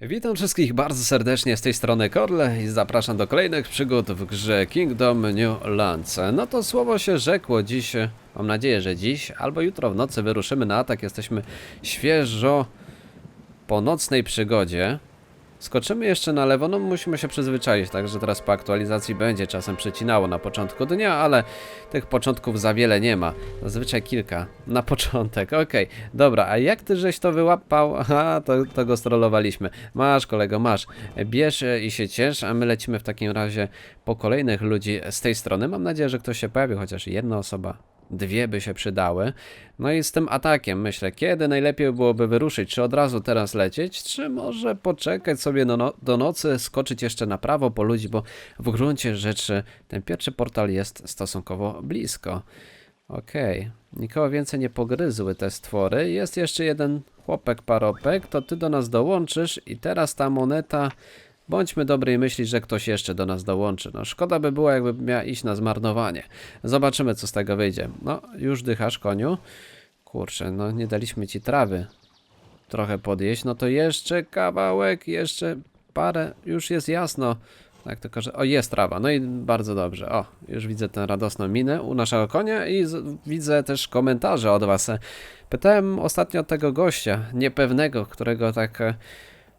Witam wszystkich bardzo serdecznie z tej strony Korle i zapraszam do kolejnych przygód w grze Kingdom New Lands. No to słowo się rzekło dziś, mam nadzieję, że dziś albo jutro w nocy wyruszymy na atak. Jesteśmy świeżo po nocnej przygodzie. Skoczymy jeszcze na lewo, no musimy się przyzwyczaić, także teraz po aktualizacji będzie czasem przecinało na początku dnia, ale tych początków za wiele nie ma. Zazwyczaj kilka na początek, okej. Dobra, a jak ty żeś to wyłapał? Aha, to, to go strollowaliśmy. Masz kolego, masz. Bierz e, i się ciesz, a my lecimy w takim razie po kolejnych ludzi z tej strony. Mam nadzieję, że ktoś się pojawi, chociaż jedna osoba. Dwie by się przydały. No i z tym atakiem myślę, kiedy najlepiej byłoby wyruszyć? Czy od razu teraz lecieć, czy może poczekać sobie do, no do nocy, skoczyć jeszcze na prawo po ludzi, bo w gruncie rzeczy ten pierwszy portal jest stosunkowo blisko. Okej, nikogo więcej nie pogryzły te stwory. Jest jeszcze jeden chłopek paropek, to ty do nas dołączysz i teraz ta moneta... Bądźmy dobrej myśli, że ktoś jeszcze do nas dołączy. No szkoda by było, jakby miała iść na zmarnowanie. Zobaczymy, co z tego wyjdzie. No, już dychasz, koniu. Kurczę, no nie daliśmy ci trawy trochę podjeść. No to jeszcze kawałek, jeszcze parę. Już jest jasno. Tak, tylko że. O, jest trawa. No i bardzo dobrze. O, już widzę tę radosną minę u naszego konia i z, widzę też komentarze od Was. Pytałem ostatnio tego gościa, niepewnego, którego tak.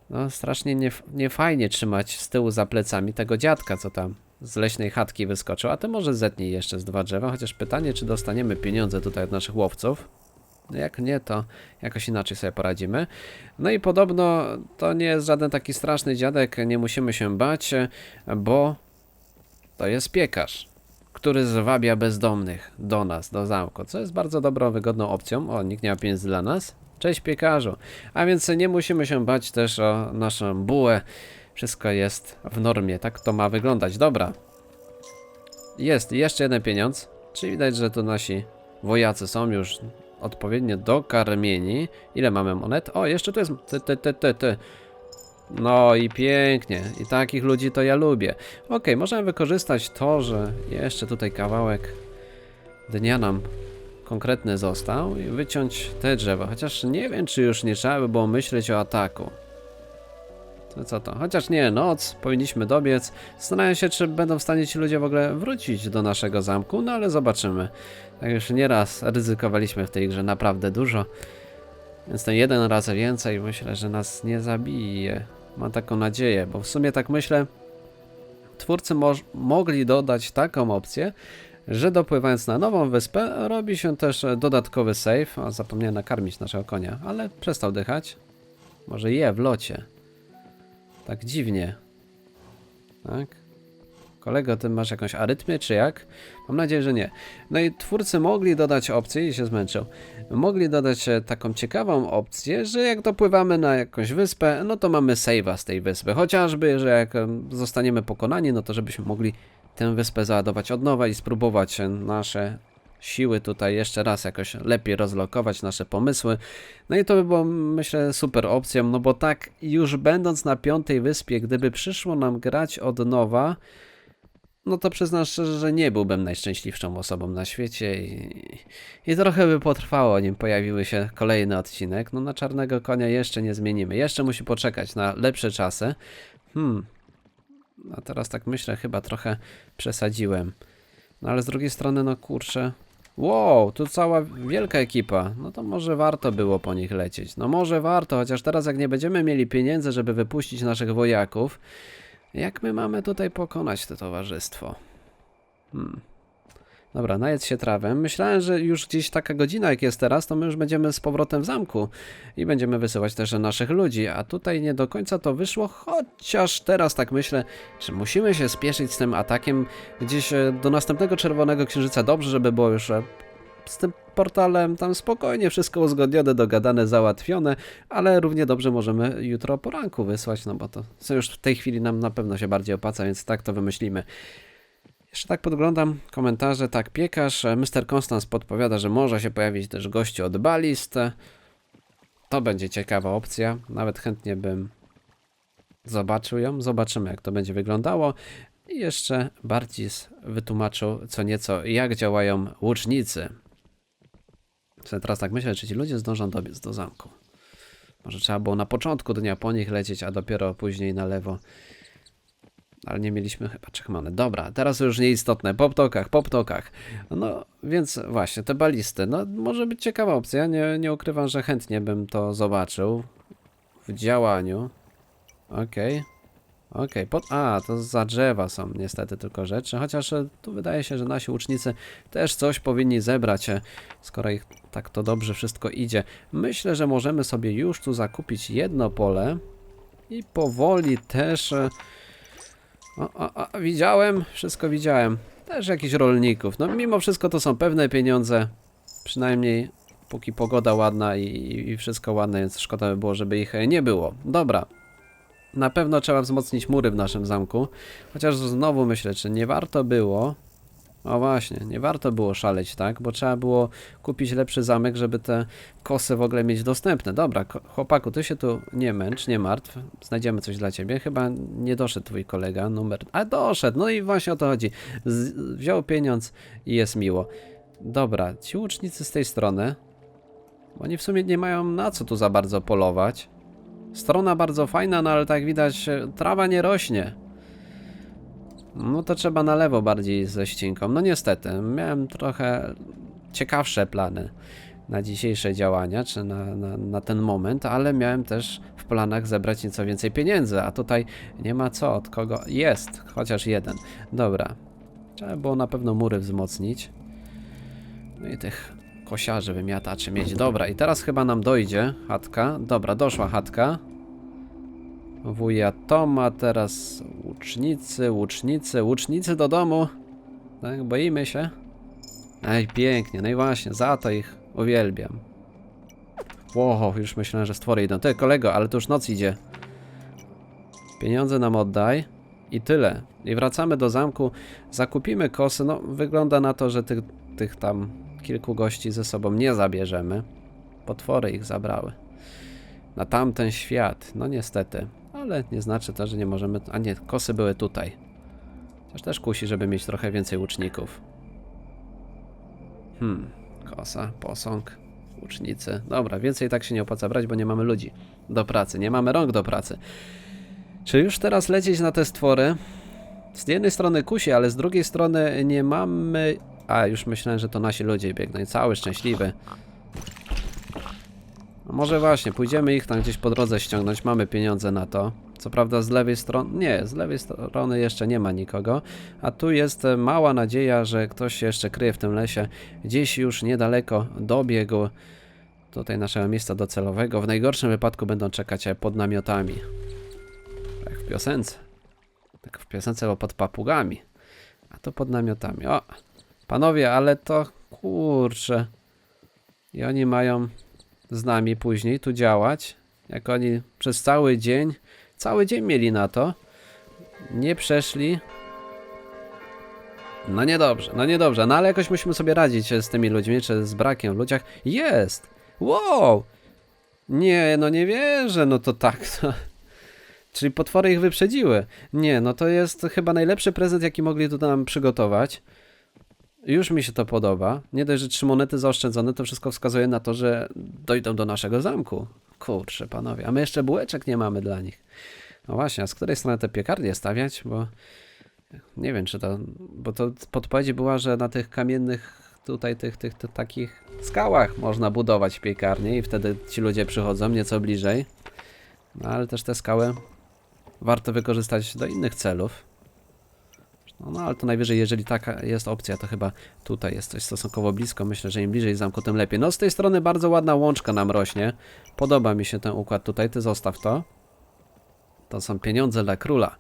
No, strasznie nie, niefajnie trzymać z tyłu za plecami tego dziadka, co tam z leśnej chatki wyskoczył. A ty może zetnij jeszcze z dwa drzewa, chociaż pytanie, czy dostaniemy pieniądze tutaj od naszych łowców. No Jak nie, to jakoś inaczej sobie poradzimy. No i podobno to nie jest żaden taki straszny dziadek, nie musimy się bać, bo to jest piekarz, który zwabia bezdomnych do nas, do zamku, co jest bardzo dobrą, wygodną opcją. O, nikt nie ma pieniędzy dla nas. Cześć piekarzu. A więc nie musimy się bać też o naszą bułę. Wszystko jest w normie, tak to ma wyglądać. Dobra. Jest jeszcze jeden pieniądz. Czyli widać, że tu nasi wojacy są już odpowiednio dokarmieni. Ile mamy monet? O, jeszcze tu jest. Ty, ty, ty, ty, ty. No i pięknie. I takich ludzi to ja lubię. Okej, możemy wykorzystać to, że jeszcze tutaj kawałek dnia nam konkretny został i wyciąć te drzewa. Chociaż nie wiem, czy już nie trzeba by było myśleć o ataku. To co to? Chociaż nie, noc, powinniśmy dobiec. Zastanawiam się, czy będą w stanie ci ludzie w ogóle wrócić do naszego zamku, no ale zobaczymy. Tak już nieraz ryzykowaliśmy w tej grze naprawdę dużo. Więc ten jeden raz więcej myślę, że nas nie zabije. Mam taką nadzieję, bo w sumie tak myślę, twórcy mogli dodać taką opcję, że dopływając na nową wyspę robi się też dodatkowy save. A zapomniałem nakarmić naszego konia, ale przestał dychać. Może je w locie. Tak dziwnie. Tak? Kolego, ty masz jakąś arytmię, czy jak? Mam nadzieję, że nie. No i twórcy mogli dodać opcję, i się zmęczył, mogli dodać e, taką ciekawą opcję, że jak dopływamy na jakąś wyspę, no to mamy save'a z tej wyspy. Chociażby, że jak em, zostaniemy pokonani, no to żebyśmy mogli tę wyspę załadować od nowa i spróbować nasze siły tutaj jeszcze raz jakoś lepiej rozlokować nasze pomysły. No i to by było, myślę, super opcją, no bo tak już będąc na piątej wyspie, gdyby przyszło nam grać od nowa, no to przyznam szczerze, że nie byłbym najszczęśliwszą osobą na świecie i, i trochę by potrwało, nim pojawiły się kolejny odcinek. No na czarnego konia jeszcze nie zmienimy, jeszcze musi poczekać na lepsze czasy. Hmm, a teraz tak myślę, chyba trochę przesadziłem. No ale z drugiej strony, no kurczę. Wow, tu cała wielka ekipa. No to może warto było po nich lecieć. No może warto, chociaż teraz jak nie będziemy mieli pieniędzy, żeby wypuścić naszych wojaków, jak my mamy tutaj pokonać to towarzystwo? Hmm. Dobra, najedz się trawem. Myślałem, że już gdzieś taka godzina jak jest teraz, to my już będziemy z powrotem w zamku i będziemy wysyłać też naszych ludzi, a tutaj nie do końca to wyszło, chociaż teraz tak myślę, czy musimy się spieszyć z tym atakiem gdzieś e, do następnego Czerwonego Księżyca. Dobrze, żeby było już e, z tym portalem tam spokojnie wszystko uzgodnione, dogadane, załatwione, ale równie dobrze możemy jutro poranku wysłać, no bo to co już w tej chwili nam na pewno się bardziej opłaca, więc tak to wymyślimy. Jeszcze tak podglądam komentarze, tak piekarz, e, Mr. Constance podpowiada, że może się pojawić też gościu od balist. To będzie ciekawa opcja, nawet chętnie bym zobaczył ją, zobaczymy jak to będzie wyglądało. I jeszcze Barcis wytłumaczył co nieco, jak działają łucznicy. Sobie teraz tak myślę, czy ci ludzie zdążą dobiec do zamku. Może trzeba było na początku dnia po nich lecieć, a dopiero później na lewo. Ale nie mieliśmy chyba trzech. Dobra, teraz już nieistotne. Po ptokach, po ptokach. No, więc właśnie, te balisty. No, może być ciekawa opcja. Nie, nie ukrywam, że chętnie bym to zobaczył w działaniu. Okej. Okej, pod... a, to za drzewa są niestety tylko rzeczy, chociaż e, tu wydaje się, że nasi łucznicy też coś powinni zebrać, e, skoro ich tak to dobrze wszystko idzie. Myślę, że możemy sobie już tu zakupić jedno pole i powoli też... O, o, o, widziałem, wszystko widziałem. Też jakichś rolników. No mimo wszystko to są pewne pieniądze, przynajmniej póki pogoda ładna i, i wszystko ładne, więc szkoda by było, żeby ich e, nie było. Dobra, na pewno trzeba wzmocnić mury w naszym zamku. Chociaż znowu myślę, czy nie warto było. O właśnie, nie warto było szaleć, tak? Bo trzeba było kupić lepszy zamek, żeby te kosy w ogóle mieć dostępne. Dobra, chłopaku, ty się tu nie męcz, nie martw. Znajdziemy coś dla ciebie. Chyba nie doszedł twój kolega, numer. A doszedł, no i właśnie o to chodzi. Z wziął pieniądz i jest miło. Dobra, ci łucznicy z tej strony. Oni w sumie nie mają na co tu za bardzo polować. Strona bardzo fajna, no ale tak widać, e, trawa nie rośnie. No to trzeba na lewo bardziej ze ścinką. No niestety, miałem trochę ciekawsze plany na dzisiejsze działania, czy na, na, na ten moment, ale miałem też w planach zebrać nieco więcej pieniędzy, a tutaj nie ma co, od kogo jest, chociaż jeden. Dobra, trzeba było na pewno mury wzmocnić. No i tych kosiarzy, wymiataczy mieć. Dobra, i teraz chyba nam dojdzie chatka. Dobra, doszła chatka. Wuja Toma, teraz łucznicy, łucznicy, łucznicy do domu. Tak, boimy się. Ej, pięknie, no i właśnie, za to ich uwielbiam. Ło, już myślałem, że stwory idą. Ty, kolego, ale to już noc idzie. Pieniądze nam oddaj. I tyle. I wracamy do zamku, zakupimy kosy. No, wygląda na to, że tych, tych tam kilku gości ze sobą nie zabierzemy. Potwory ich zabrały. Na tamten świat. No niestety. Ale nie znaczy to, że nie możemy... A nie, kosy były tutaj. Chociaż też kusi, żeby mieć trochę więcej łuczników. Hmm. Kosa, posąg, łucznicy. Dobra, więcej tak się nie opłaca brać, bo nie mamy ludzi do pracy. Nie mamy rąk do pracy. Czy już teraz lecieć na te stwory? Z jednej strony kusi, ale z drugiej strony nie mamy... A, już myślałem, że to nasi ludzie biegną i cały szczęśliwy. No może właśnie, pójdziemy ich tam gdzieś po drodze ściągnąć, mamy pieniądze na to. Co prawda z lewej strony, nie, z lewej strony jeszcze nie ma nikogo, a tu jest e, mała nadzieja, że ktoś się jeszcze kryje w tym lesie. Gdzieś już niedaleko dobiegł tutaj naszego miejsca docelowego. W najgorszym wypadku będą czekać e, pod namiotami. Jak w piosence. Tak w piosence, bo pod papugami. A to pod namiotami. O, panowie, ale to kurczę. I oni mają z nami później tu działać. Jak oni przez cały dzień, cały dzień mieli na to, nie przeszli. No niedobrze, no niedobrze, no ale jakoś musimy sobie radzić z tymi ludźmi, czy z brakiem w ludziach. Jest! Wow! Nie, no nie wierzę, no to tak, to... Czyli potwory ich wyprzedziły. Nie, no to jest chyba najlepszy prezent, jaki mogli tu nam przygotować. Już mi się to podoba. Nie dość, że trzy monety zaoszczędzone, to wszystko wskazuje na to, że dojdą do naszego zamku. Kurczę, panowie, a my jeszcze bułeczek nie mamy dla nich. No właśnie, a z której strony te piekarnie stawiać? Bo nie wiem, czy to. Bo to podpowiedź była, że na tych kamiennych, tutaj tych, tych, tych takich skałach można budować piekarnie i wtedy ci ludzie przychodzą nieco bliżej. No ale też te skały warto wykorzystać do innych celów. No, no ale to najwyżej, jeżeli taka jest opcja, to chyba tutaj jest coś stosunkowo blisko. Myślę, że im bliżej zamku, tym lepiej. No z tej strony bardzo ładna łączka nam rośnie. Podoba mi się ten układ tutaj, ty zostaw to. To są pieniądze dla króla.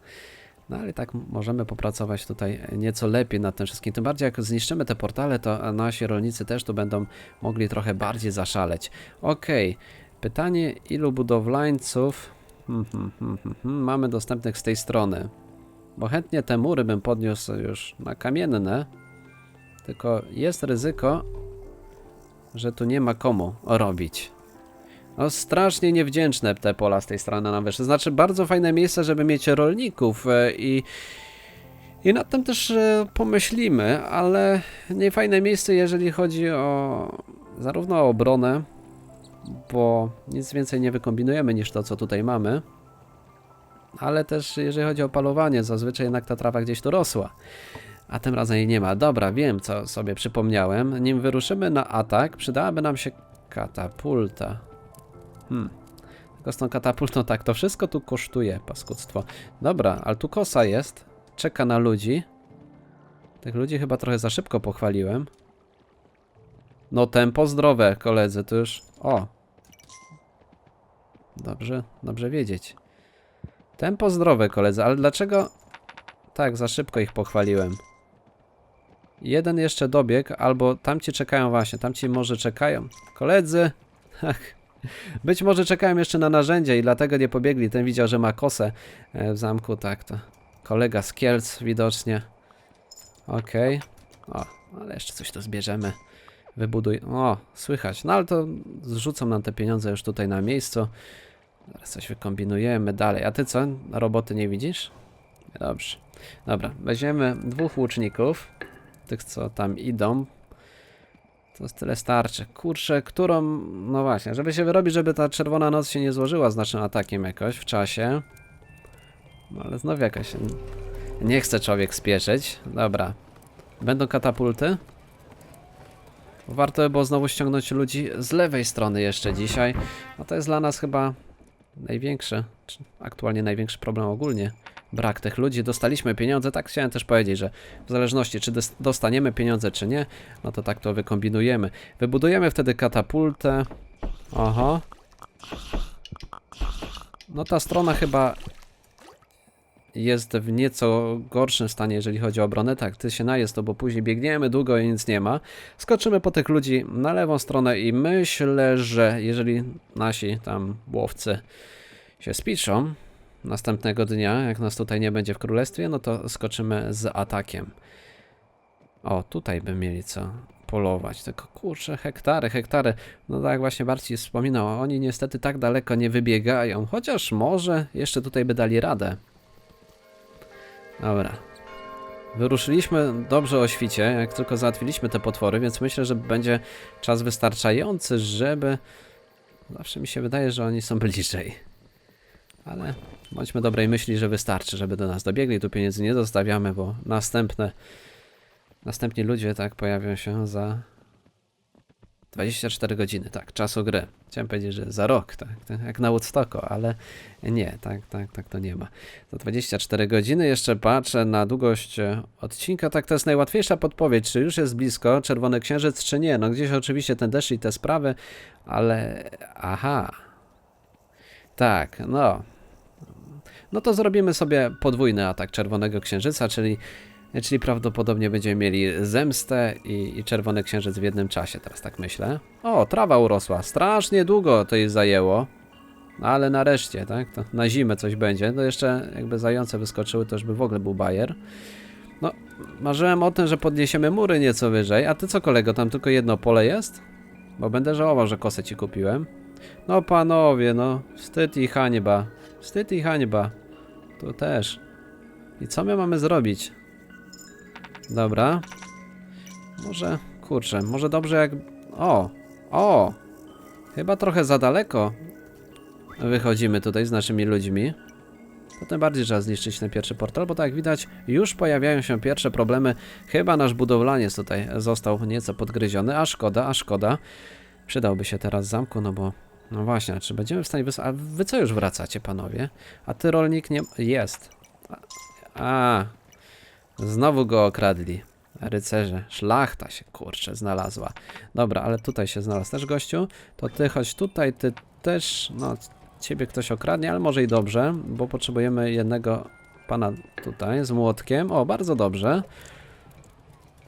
No ale tak możemy popracować tutaj nieco lepiej nad tym wszystkim. Tym bardziej jak zniszczymy te portale, to nasi rolnicy też tu będą mogli trochę bardziej zaszaleć. Okej, pytanie ilu budowlańców hmm, hmm, hmm, mamy dostępnych z tej strony? Bo chętnie te mury bym podniósł już na kamienne. Tylko jest ryzyko, że tu nie ma komu robić. No strasznie niewdzięczne te pola z tej strony nam wyszły. Znaczy bardzo fajne miejsce, żeby mieć rolników e, i i nad tym też e, pomyślimy, ale nie fajne miejsce, jeżeli chodzi o zarówno o obronę, bo nic więcej nie wykombinujemy niż to, co tutaj mamy. Ale też jeżeli chodzi o palowanie, zazwyczaj jednak ta trawa gdzieś tu rosła. A tym razem jej nie ma. Dobra, wiem co sobie przypomniałem. Nim wyruszymy na atak, przydałaby nam się katapulta. Hmm. Tylko z tą katapultą tak, to wszystko tu kosztuje, paskudztwo. Dobra, ale tu kosa jest. Czeka na ludzi. Tych ludzi chyba trochę za szybko pochwaliłem. No tempo zdrowe, koledzy, to już... O! Dobrze, dobrze wiedzieć. Tempo zdrowe, koledzy, ale dlaczego... Tak, za szybko ich pochwaliłem. Jeden jeszcze dobieg, albo tamci czekają właśnie, tamci może czekają. Koledzy! Ach, być może czekają jeszcze na narzędzie i dlatego nie pobiegli. Ten widział, że ma kosę e, w zamku, tak to. Kolega z Kielc widocznie. Okej. O, ale jeszcze coś tu zbierzemy. Wybuduj. O, słychać. No ale to zrzucą nam te pieniądze już tutaj na miejscu. Zaraz coś wykombinujemy dalej. A ty co? Roboty nie widzisz? Dobrze. Dobra, weźmiemy dwóch łuczników. Tych, co tam idą. To z tyle starczy. Kurczę, którą... No właśnie, żeby się wyrobić, żeby ta czerwona noc się nie złożyła z naszym atakiem jakoś w czasie. No ale znowu jakaś... Nie chce człowiek spieszyć. Dobra. Będą katapulty? Warto by było znowu ściągnąć ludzi z lewej strony jeszcze dzisiaj. No to jest dla nas chyba największy, czy aktualnie największy problem ogólnie. Brak tych ludzi. Dostaliśmy pieniądze, tak chciałem też powiedzieć, że w zależności czy dos- dostaniemy pieniądze czy nie, no to tak to wykombinujemy. Wybudujemy wtedy katapultę. Oho. No ta strona chyba jest w nieco gorszym stanie, jeżeli chodzi o obronę. Tak, ty się najedz to, bo później biegniemy długo i nic nie ma. Skoczymy po tych ludzi na lewą stronę i myślę, że jeżeli nasi tam łowcy się spiszą następnego dnia, jak nas tutaj nie będzie w królestwie, no to skoczymy z atakiem. O, tutaj by mieli co polować, tylko kurczę, hektary, hektary. No tak właśnie Barci wspominał, oni niestety tak daleko nie wybiegają, chociaż może jeszcze tutaj by dali radę. Dobra. Wyruszyliśmy dobrze o świcie, jak tylko załatwiliśmy te potwory, więc myślę, że będzie czas wystarczający, żeby... Zawsze mi się wydaje, że oni są bliżej. Ale bądźmy dobrej myśli, że wystarczy, żeby do nas dobiegli. Tu pieniędzy nie zostawiamy, bo następne... Następni ludzie, tak, pojawią się za 24 godziny, tak, czasu gry. Chciałem powiedzieć, że za rok, tak, tak jak na Woodstocku, ale nie, tak, tak, tak to nie ma. Za 24 godziny jeszcze patrzę na długość e, odcinka, tak to jest najłatwiejsza podpowiedź, czy już jest blisko Czerwony Księżyc, czy nie. No gdzieś oczywiście ten deszcz i te sprawy, ale aha. Tak, no. No to zrobimy sobie podwójny atak Czerwonego Księżyca, czyli Czyli prawdopodobnie będziemy mieli zemstę i, i czerwony księżyc w jednym czasie, teraz tak myślę. O, trawa urosła. Strasznie długo to jej zajęło. No ale nareszcie, tak? To na zimę coś będzie. To jeszcze jakby zające wyskoczyły, to już by w ogóle był bajer. No, marzyłem o tym, że podniesiemy mury nieco wyżej. A ty co kolego, tam tylko jedno pole jest? Bo będę żałował, że kosę ci kupiłem. No panowie, no. Wstyd i hańba. Wstyd i hańba. Tu też. I co my mamy zrobić? Dobra. Może, kurczę, może dobrze jak... O! O! Chyba trochę za daleko wychodzimy tutaj z naszymi ludźmi. To tym bardziej trzeba zniszczyć ten pierwszy portal, bo tak jak widać już pojawiają się pierwsze problemy. Chyba nasz budowlaniec tutaj został nieco podgryziony, a szkoda, a szkoda. Przydałby się teraz zamku, no bo... No właśnie, czy będziemy w stanie wys... A wy co już wracacie, panowie? A ty rolnik nie... Jest. A, Znowu go okradli. Rycerze, szlachta się kurczę znalazła. Dobra, ale tutaj się znalazł też gościu. To ty chodź tutaj, ty też, no ciebie ktoś okradnie, ale może i dobrze, bo potrzebujemy jednego pana tutaj z młotkiem. O, bardzo dobrze.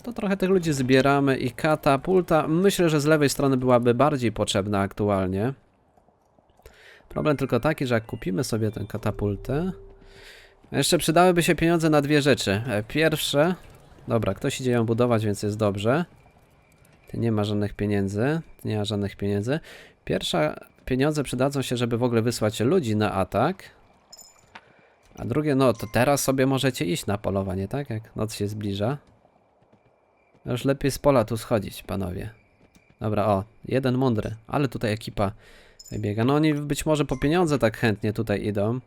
To trochę tych ludzi zbieramy i katapulta. Myślę, że z lewej strony byłaby bardziej potrzebna aktualnie. Problem tylko taki, że jak kupimy sobie tę katapultę, jeszcze przydałyby się pieniądze na dwie rzeczy. E, Pierwsze, dobra, ktoś idzie ją budować, więc jest dobrze. Ty nie ma żadnych pieniędzy, ty nie ma żadnych pieniędzy. Pierwsza, pieniądze przydadzą się, żeby w ogóle wysłać ludzi na atak. A drugie, no to teraz sobie możecie iść na polowanie, tak? Jak noc się zbliża. Już lepiej z pola tu schodzić, panowie. Dobra, o, jeden mądry, ale tutaj ekipa biega. No oni być może po pieniądze tak chętnie tutaj idą,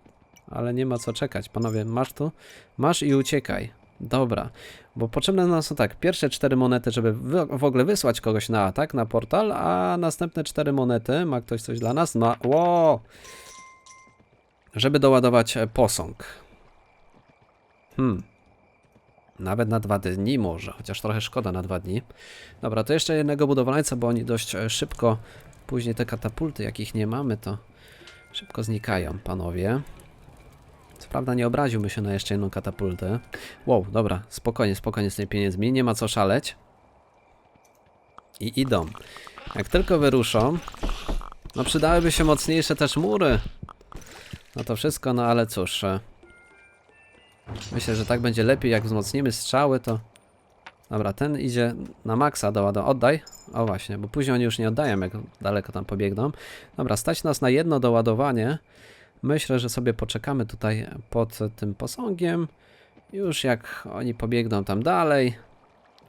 ale nie ma co czekać. Panowie, masz tu? Masz i uciekaj. Dobra, bo potrzebne nam są tak, pierwsze cztery monety, żeby w ogóle wysłać kogoś na atak, na portal, a następne cztery monety, ma ktoś coś dla nas? Ma, ło! Żeby doładować e, posąg. Hmm. Nawet na dwa dni może, chociaż trochę szkoda na dwa dni. Dobra, to jeszcze jednego budowlańca, bo oni dość e, szybko, później te katapulty, jakich nie mamy, to szybko znikają, panowie. Co prawda nie obraziłby się na jeszcze jedną katapultę. Wow, dobra, spokojnie, spokojnie z tymi pieniędzmi, nie ma co szaleć. I idą. Jak tylko wyruszą, no przydałyby się mocniejsze też mury. No to wszystko, no ale cóż. e, Myślę, że tak będzie lepiej, jak wzmocnimy strzały, to... Dobra, ten idzie na maksa do ładowania. Oddaj. O właśnie, bo później oni już nie oddają, jak daleko tam pobiegną. Dobra, stać nas na jedno doładowanie. Myślę, że sobie poczekamy tutaj pod tym posągiem. Już jak oni pobiegną tam dalej.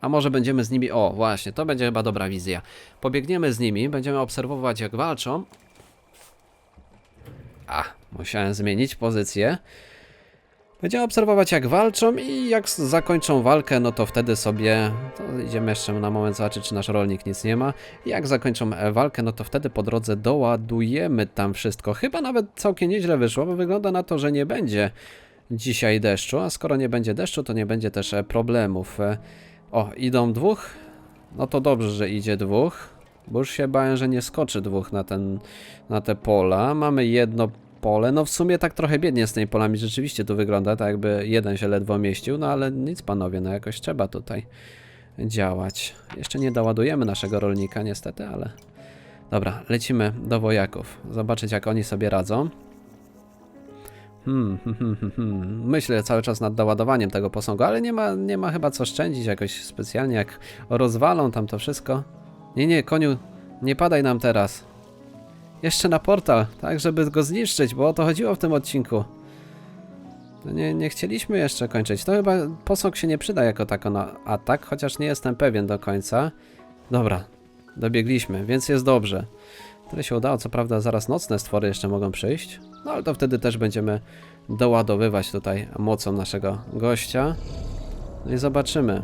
A może będziemy z nimi... O, właśnie, to będzie chyba dobra wizja. Pobiegniemy z nimi, będziemy obserwować jak walczą. A, musiałem zmienić pozycję. Będziemy obserwować jak walczą i jak zakończą walkę, no to wtedy sobie, to idziemy jeszcze na moment zobaczyć czy nasz rolnik nic nie ma. Jak zakończą e, walkę, no to wtedy po drodze doładujemy tam wszystko. Chyba nawet całkiem nieźle wyszło, bo wygląda na to, że nie będzie dzisiaj deszczu, a skoro nie będzie deszczu, to nie będzie też e, problemów. E, O, idą dwóch? No to dobrze, że idzie dwóch, bo już się bałem, że nie skoczy dwóch na, ten, na te pola. Mamy jedno pole. No w sumie tak trochę biednie z tymi polami rzeczywiście tu wygląda, tak jakby jeden się ledwo mieścił, no ale nic panowie, no jakoś trzeba tutaj działać. Jeszcze nie doładujemy naszego rolnika niestety, ale... Dobra, lecimy do wojaków, zobaczyć jak oni sobie radzą. Hmm, hmm, hmm, hmm, hmm. Myślę cały czas nad doładowaniem tego posągu, ale nie ma, nie ma chyba co szczędzić jakoś specjalnie, jak rozwalą tam to wszystko. Nie, nie, koniu, nie padaj nam teraz. Jeszcze na portal, tak, żeby go zniszczyć, bo o to chodziło w tym odcinku. Nie, nie chcieliśmy jeszcze kończyć. To chyba posąg się nie przyda jako tako na atak, chociaż nie jestem pewien do końca. Dobra, dobiegliśmy, więc jest dobrze. Tyle się udało, co prawda zaraz nocne stwory jeszcze mogą przyjść, no ale to wtedy też będziemy doładowywać tutaj mocą naszego gościa. No i zobaczymy.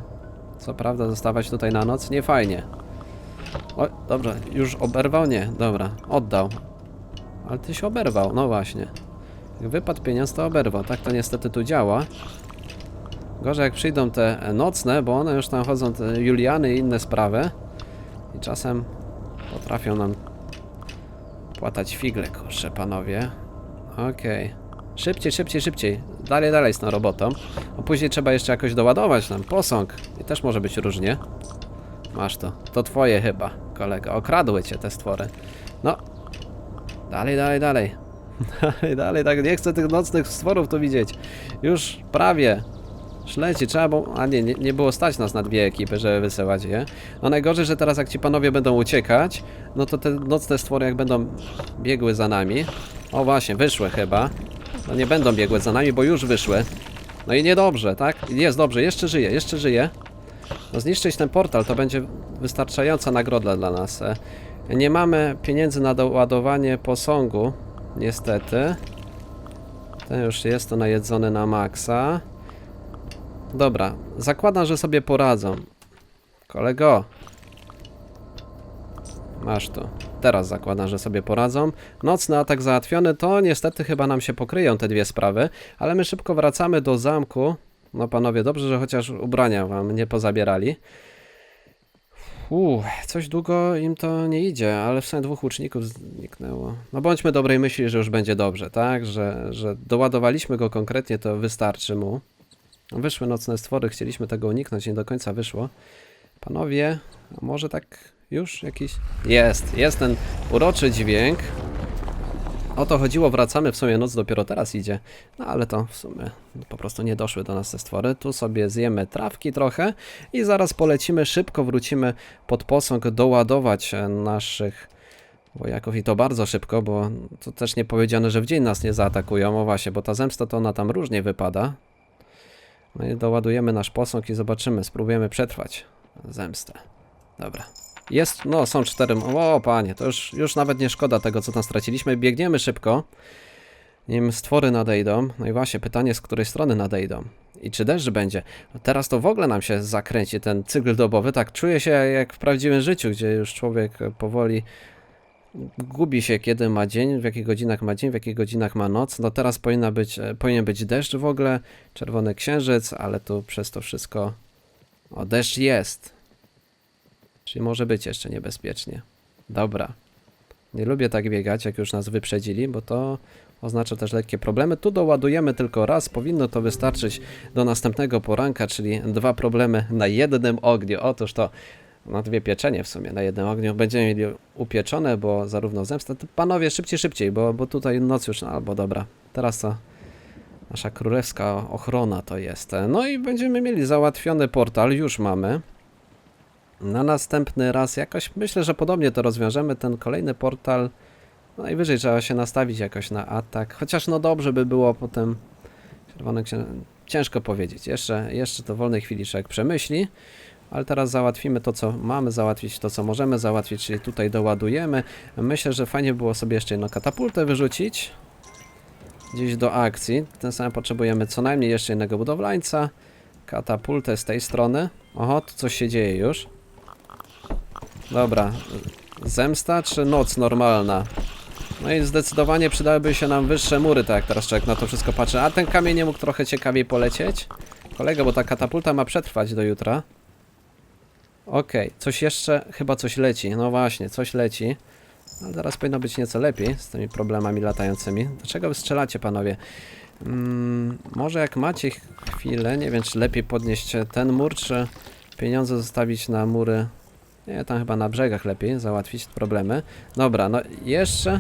Co prawda zostawać tutaj na noc nie fajnie. O, dobra, już oberwał? Nie, dobra, oddał. Ale ty się oberwał, no właśnie. Jak wypadł pieniądz, to oberwał. Tak to niestety tu działa. Gorzej jak przyjdą te nocne, bo one już tam chodzą, te Juliany i inne sprawy. I czasem potrafią nam płatać figle, kurczę, panowie. Okej. Szybciej, szybciej, szybciej. Dalej, dalej z tą robotą. A później trzeba jeszcze jakoś doładować nam posąg. I też może być różnie. Masz to. To twoje chyba, kolega. Okradły cię te stwory. No. Dalej, dalej, dalej. Dalej, dalej, tak. Nie chcę tych nocnych stworów tu widzieć. Już prawie. Szleci, trzeba było... A nie, nie, nie było stać nas na dwie ekipy, żeby wysyłać je. No najgorzej, że teraz jak ci panowie będą uciekać, no to te nocne stwory jak będą biegły za nami... O właśnie, wyszły chyba. No nie będą biegły za nami, bo już wyszły. No i niedobrze, tak? Jest dobrze, jeszcze żyje, jeszcze żyje. No zniszczyć ten portal to będzie wystarczająca nagroda dla nas. E, Nie mamy pieniędzy na doładowanie posągu, niestety. Ten już jest to najedzony na maksa. Dobra, zakładam, że sobie poradzą. Kolego. Masz to. Teraz zakładam, że sobie poradzą. Nocny atak załatwiony, to niestety chyba nam się pokryją te dwie sprawy, ale my szybko wracamy do zamku. No panowie, dobrze, że chociaż ubrania wam nie pozabierali. Uuu, coś długo im to nie idzie, ale w sumie dwóch łuczników zniknęło. No bądźmy dobrej myśli, że już będzie dobrze, tak? Że, że doładowaliśmy go konkretnie, to wystarczy mu. Wyszły nocne stwory, chcieliśmy tego uniknąć, nie do końca wyszło. Panowie, może tak już jakiś... Jest, jest ten uroczy dźwięk. O to chodziło, wracamy, w sumie noc dopiero teraz idzie. No ale to w sumie po prostu nie doszły do nas te stwory. Tu sobie zjemy trawki trochę i zaraz polecimy, szybko wrócimy pod posąg doładować e, naszych wojaków i to bardzo szybko, bo to też nie powiedziane, że w dzień nas nie zaatakują. O właśnie, bo ta zemsta to ona tam różnie wypada. No i doładujemy nasz posąg i zobaczymy, spróbujemy przetrwać zemstę. Dobra, Jest, no są cztery. O panie, to już, już nawet nie szkoda tego, co tam straciliśmy. Biegniemy szybko. Nim stwory nadejdą. No i właśnie, pytanie, z której strony nadejdą. I czy deszcz będzie? No teraz to w ogóle nam się zakręci ten cykl dobowy. Tak, czuję się jak w prawdziwym życiu, gdzie już człowiek powoli gubi się, kiedy ma dzień, w jakich godzinach ma dzień, w jakich godzinach ma noc. No teraz powinna być, e, powinien być deszcz w ogóle, czerwony księżyc, ale tu przez to wszystko... O, deszcz jest. Czyli może być jeszcze niebezpiecznie. Dobra. Nie lubię tak biegać, jak już nas wyprzedzili, bo to oznacza też lekkie problemy. Tu doładujemy tylko raz, powinno to wystarczyć do następnego poranka, czyli dwa problemy na jednym ogniu. Otóż to, no dwie pieczenie w sumie na jednym ogniu. Będziemy mieli upieczone, bo zarówno zemsta... Panowie, szybciej, szybciej, bo, bo tutaj noc już... Albo dobra, teraz to nasza królewska ochrona to jest. No i będziemy mieli załatwiony portal, już mamy. Na następny raz jakoś myślę, że podobnie to rozwiążemy. Ten kolejny portal no najwyżej trzeba się nastawić jakoś na atak. Chociaż no dobrze by było potem czerwony. Ciężko powiedzieć. Jeszcze, jeszcze to w wolnej chwili człowiek przemyśli. Ale teraz załatwimy to, co mamy załatwić, to, co możemy załatwić, czyli tutaj doładujemy. Myślę, że fajnie było sobie jeszcze jedną katapultę wyrzucić. Gdzieś do akcji. Tym samym potrzebujemy co najmniej jeszcze jednego budowlańca. Katapultę z tej strony. Oho, tu coś się dzieje już. Dobra. Zemsta czy noc normalna? No i zdecydowanie przydałyby się nam wyższe mury, tak jak teraz człowiek na to wszystko patrzy. A ten kamień nie mógł trochę ciekawiej polecieć? Kolego, bo ta katapulta ma przetrwać do jutra. Okej, coś jeszcze, chyba coś leci. No właśnie, coś leci. Ale zaraz powinno być nieco lepiej z tymi problemami latającymi. Dlaczego wy strzelacie, panowie? Mm, może jak macie chwilę, nie wiem, czy lepiej podnieść ten mur, czy pieniądze zostawić na mury. Nie, tam chyba na brzegach lepiej załatwić problemy. Dobra, no jeszcze.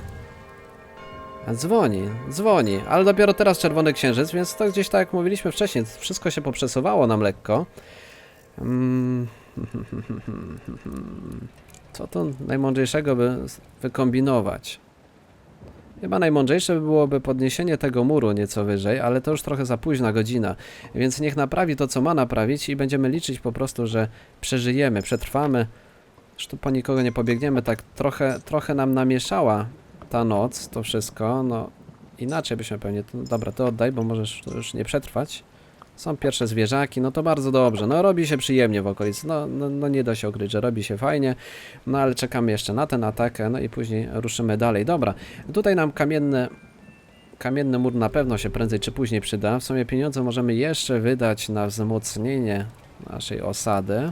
Dzwoni, dzwoni, ale dopiero teraz czerwony księżyc, więc to gdzieś tak jak mówiliśmy wcześniej, wszystko się poprzesuwało nam lekko. Mm. Co to najmądrzejszego by wykombinować? Chyba najmądrzejsze by byłoby podniesienie tego muru nieco wyżej, ale to już trochę za późna godzina. Więc niech naprawi to, co ma naprawić i będziemy liczyć po prostu, że przeżyjemy, przetrwamy. Zresztą po nikogo nie pobiegniemy, tak trochę, trochę nam namieszała ta noc, to wszystko, no inaczej byśmy pewnie, dobra, to oddaj, bo możesz już nie przetrwać. Są pierwsze zwierzaki, no to bardzo dobrze, no robi się przyjemnie w okolicy, no, no, no nie da się ukryć, że robi się fajnie, no ale czekamy jeszcze na ten atak, no i później ruszymy dalej. Dobra, tutaj nam kamienny, kamienny mur na pewno się prędzej czy później przyda, w sumie pieniądze możemy jeszcze wydać na wzmocnienie naszej osady.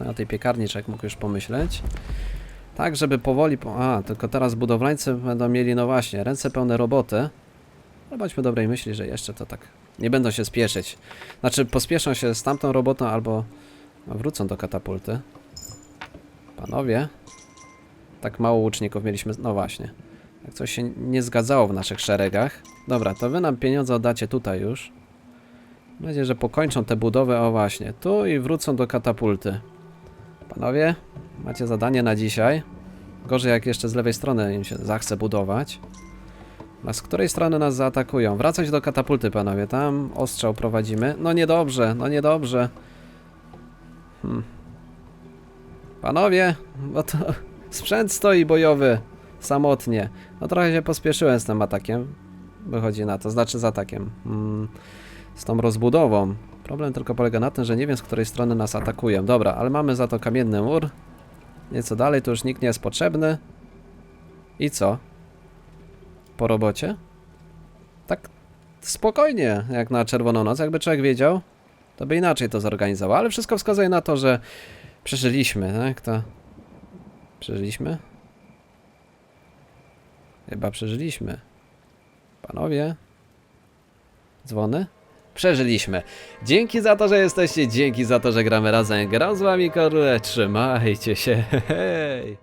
O tej piekarni człowiek mógł już pomyśleć. Tak, żeby powoli. Po... A, tylko teraz budowlańcy będą mieli, no właśnie, ręce pełne roboty. Ale bądźmy dobrej myśli, że jeszcze to tak nie będą się spieszyć. Znaczy, pospieszą się z tamtą robotą albo wrócą do katapulty. Panowie, tak mało łuczników mieliśmy. No właśnie. Jak coś się nie zgadzało w naszych szeregach. Dobra, to wy nam pieniądze oddacie tutaj już. Mam nadzieję, że pokończą tę budowę. O właśnie, tu i wrócą do katapulty. Panowie, macie zadanie na dzisiaj. Gorzej jak jeszcze z lewej strony im się zachce budować. A z której strony nas zaatakują? Wracać do katapulty, panowie. Tam ostrzał prowadzimy. No niedobrze, no niedobrze. Hmm. Panowie, bo to sprzęt stoi bojowy. Samotnie. No trochę się pospieszyłem z tym atakiem. Wychodzi na to, znaczy z atakiem. Hmm. Z tą rozbudową. Problem tylko polega na tym, że nie wiem z której strony nas atakują. Dobra, ale mamy za to kamienny mur. Nieco dalej, to już nikt nie jest potrzebny. I co? Po robocie? Tak spokojnie, jak na czerwoną noc. Jakby człowiek wiedział, to by inaczej to zorganizował. Ale wszystko wskazuje na to, że przeżyliśmy, tak? To... Przeżyliśmy? Chyba przeżyliśmy. Panowie? Dzwony? Przeżyliśmy. Dzięki za to, że jesteście, dzięki za to, że gramy razem. Gram z wami, Korle. Trzymajcie się. Hej!